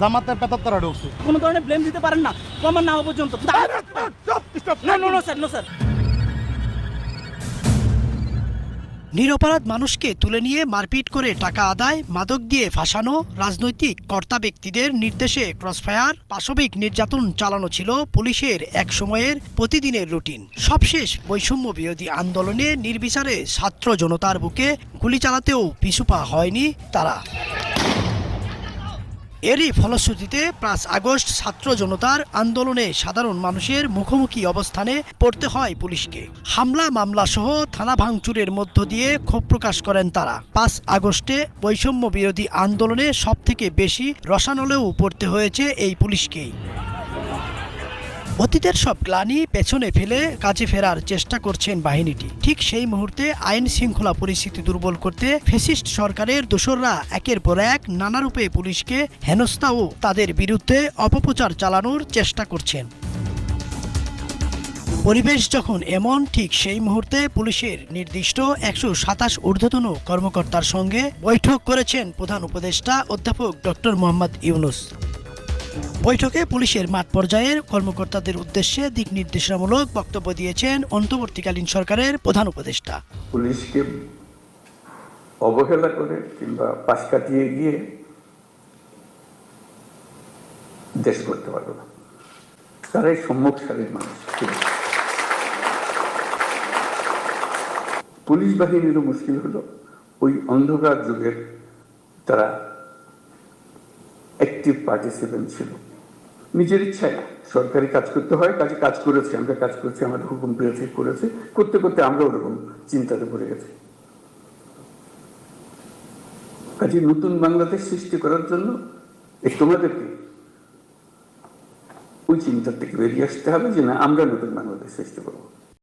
জামাতের পেতাত্তারা ঢুকছে। কোনো ধরনের ব্লেম দিতে পারেন না। প্রমাণ না হওয়া পর্যন্ত। No no no sir no sir. নিরপরাধ মানুষকে তুলে নিয়ে মারপিট করে টাকা আদায় মাদক দিয়ে ফাঁসানো রাজনৈতিক কর্তা ব্যক্তিদের নির্দেশে ক্রসফায়ার পাশবিক নির্যাতন চালানো ছিল পুলিশের এক সময়ের প্রতিদিনের রুটিন। সবশেষ বৈষম্য বিরোধী আন্দোলনে নির্বিচারে ছাত্র জনতার বুকে গুলি চালাতেও পিছুপা হয়নি তারা। এরই ফলশ্রুতিতে পাঁচ আগস্ট ছাত্র জনতার আন্দোলনে সাধারণ মানুষের মুখোমুখি অবস্থানে পড়তে হয় পুলিশকে। হামলা মামলা সহ থানা ভাঙচুরের মধ্য দিয়ে ক্ষোভ প্রকাশ করেন তারা। পাঁচ আগস্টে বৈষম্য বিরোধী আন্দোলনে সবথেকে বেশি রসানলেও পড়তে হয়েছে এই পুলিশকেই। অতীতের সব গ্লানি পেছনে ফেলে কাজে ফেরার চেষ্টা করছেন বাহিনীটি। ঠিক সেই মুহূর্তে আইন শৃঙ্খলা পরিস্থিতি দুর্বল করতে ফেসিস্ট সরকারের দোসররা একের পর এক নানারূপে পুলিশকে হেনস্থা ও তাদের বিরুদ্ধে অপপ্রচার চালানোর চেষ্টা করছেন। পরিবেশ যখন এমন, ঠিক সেই মুহূর্তে পুলিশের নির্দিষ্ট একশো সাতাশ ঊর্ধ্বতন কর্মকর্তার সঙ্গে বৈঠক করেছেন প্রধান উপদেষ্টা অধ্যাপক ডক্টর মোহাম্মদ ইউনুস। বৈঠকে পুলিশের মাঠ পর্যায়ের কর্মকর্তাদের উদ্দেশ্যে দিক নির্দেশনামূলক বক্তব্য দিয়েছেন অন্তর্বর্তীকালীন সরকারের প্রধান উপদেষ্টা। পুলিশকে অবহেলা করে কিংবা পাশ কাটিয়ে গিয়ে দেশ করতে পারবে না। তারাই সম্মুখ সারির মানুষ। পুলিশ বাহিনীরও মুশকিল হলো, ওই অন্ধকার যুগের তারা অ্যাক্টিভ পার্টিসিপেন্ট ছিল। নিজের ইচ্ছায় সরকারি কাজ করতে হয়, কাজে কাজ করেছে, আমরা কাজ করছি, আমাদের হুকুম পেয়েছে, করেছে, করতে করতে আমরা ওরকম চিন্তাতে পড়ে গেছি। কাজে নতুন বাংলাদেশ সৃষ্টি করার জন্য তোমাদেরকে ওই চিন্তা থেকে বেরিয়ে আসতে হবে যে না, আমরা নতুন বাংলাদেশ সৃষ্টি করব।